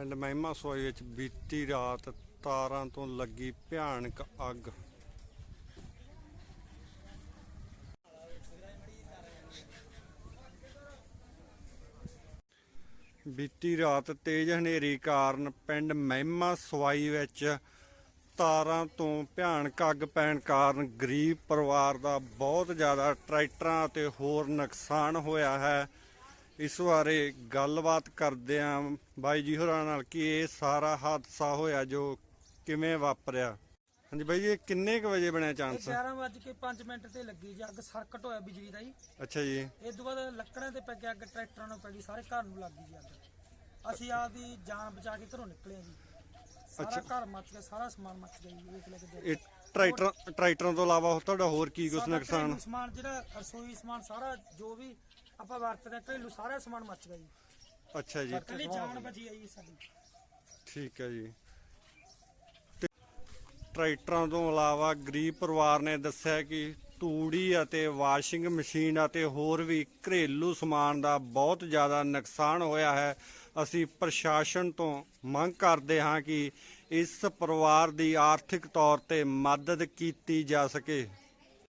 ਪਿੰਡ ਮਹਿਮਾ ਸੋਈ ਵਿੱਚ ਬੀਤੀ ਰਾਤ ਤਾਰਾਂ ਤੋਂ ਲੱਗੀ ਭਿਆਨਕ ਅੱਗ। ਬੀਤੀ ਰਾਤ ਤੇਜ਼ ਹਨੇਰੀ ਕਾਰਨ ਪਿੰਡ ਮਹਿਮਾ ਸਵਾਈ ਵਿੱਚ ਤਾਰਾਂ ਤੋਂ ਭਿਆਨਕ ਅੱਗ ਪੈਣ ਕਾਰਨ ਗਰੀਬ ਪਰਿਵਾਰ ਦਾ ਬਹੁਤ ਜ਼ਿਆਦਾ ਟਰੈਕਟਰਾਂ ਅਤੇ ਹੋਰ ਨੁਕਸਾਨ ਹੋਇਆ ਹੈ। ਇਸ ਬਾਰੇ ਗੱਲਬਾਤ ਕਰਦੇ ਆਂ। ਬਾਈ ਜੀ ਹੋਰਾਂ ਨਾਲ ਕਿ ਇਹ ਸਾਰਾ ਹਾਦਸਾ ਹੋਇਆ ਜੋ ਕਿਵੇਂ ਵਾਪਰਿਆ? ਹਾਂਜੀ ਬਾਈ ਜੀ ਇਹ ਕਿੰਨੇ ਕੁ ਵਜੇ ਬਣਿਆ ਚਾਂਸ 11 ਵੱਜ ਕੇ 5 ਮਿੰਟ ਤੇ ਲੱਗੀ ਜੀ ਅੱਗ ਸਰਕਟ ਹੋਇਆ ਬਿਜਲੀ ਦਾ ਜੀ। ਅੱਛਾ ਜੀ। ਇਹ ਤੋਂ ਬਾਅਦ ਲੱਕੜਾਂ ਤੇ ਪੈ ਕੇ ਅੱਗ ਟਰੈਕਟਰਾਂ ਨੂੰ ਪੈ ਗਈ ਸਾਰੇ ਘਰ ਨੂੰ ਲੱਗ ਗਈ ਜੀ ਅੱਗ। ਅਸੀਂ ਆਪਦੀ ਜਾਨ ਬਚਾ ਕੇ ਘਰੋਂ ਨਿਕਲੇ ਆ ਜੀ। ਸਾਰਾ ਘਰ ਮੱਚ ਗਿਆ ਸਾਰਾ ਸਮਾਨ ਮੱਚ ਗਿਆ ਜੀ ਇਹ ਲੈ ਕੇ ਇਹ ਟਰੈਕਟਰ ਟਰੈਕਟਰਾਂ ਤੋਂ ਇਲਾਵਾ ਤੁਹਾਡਾ ਹੋਰ ਕੀ ਕੁਛ ਨੁਕਸਾਨ? ਸਮਾਨ ਜਿਹੜਾ ਰਸੋਈ ਸਮਾਨ ਸਾਰਾ ਜੋ ਵੀ ਆਪਾਂ ਵਰਤਦੇ ਹਾਂ, ਘਰੇਲੂ ਸਾਰਾ ਸਮਾਨ ਮੱਚ ਗਿਆ ਜੀ। ਅੱਛਾ ਜੀ। ਇਕੱਲੀ ਜਾਨ ਬਚੀ ਆ ਜੀ ਸਾਡੀ। ਠੀਕ ਹੈ ਜੀ। ਤੇ ਟਰੈਕਟਰਾਂ ਤੋਂ ਇਲਾਵਾ ਗਰੀਬ ਪਰਿਵਾਰ ਨੇ ਦੱਸਿਆ ਕਿ ਤੂੜੀ ਅਤੇ ਵਾਸ਼ਿੰਗ ਮਸ਼ੀਨ ਅਤੇ ਹੋਰ ਵੀ ਘਰੇਲੂ ਸਮਾਨ ਦਾ ਬਹੁਤ ਜ਼ਿਆਦਾ ਨੁਕਸਾਨ ਹੋਇਆ ਹੈ। ਅਸੀਂ ਪ੍ਰਸ਼ਾਸਨ ਤੋਂ ਮੰਗ ਕਰਦੇ ਹਾਂ ਕਿ ਇਸ ਪਰਿਵਾਰ ਦੀ ਆਰਥਿਕ ਤੌਰ ਤੇ ਮਦਦ ਕੀਤੀ ਜਾ ਸਕੇ।